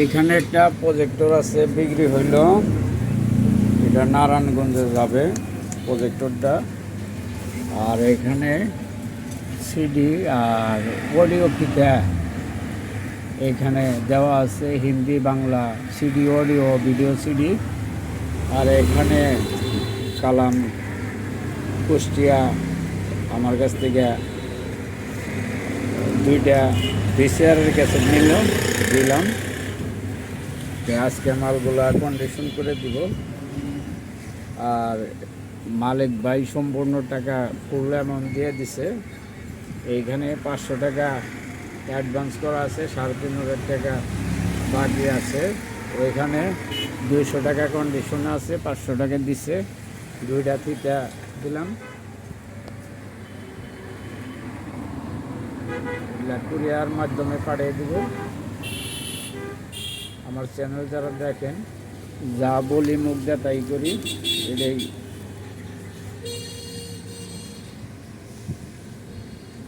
এইখানে একটা প্রজেক্টর আছে, বিক্রি হইল। এটা নারায়ণগঞ্জে যাবে প্রজেক্টরটা আর এখানে সিডি আর অডিও কিতা এখানে দেওয়া আছে Hindi, Bangla CD audio video CD আর এখানে কালাম কুষ্টিয়া আমার কাছ থেকে দুইটা ভিসিআরের কাছে নিল, দিলাম। আজকে মালগুলা কন্ডিশন করে দিব। আর মালিক ভাই সম্পূর্ণ টাকা ফুল অ্যামাউন্ট দিয়ে দিছে। এইখানে পাঁচশো টাকা অ্যাডভান্স করা আছে, সাড়ে তিন হাজার টাকা বাকি আছে। ওইখানে দুইশো টাকা কন্ডিশন আছে, পাঁচশো টাকা দিছে। দুইটা ফিতা দিলাম। কুরিয়ার মাধ্যমে পাঠিয়ে দিব। আমার চ্যানেল যারা দেখেন যা বলি মুখ দেয় তাই করি এটাই।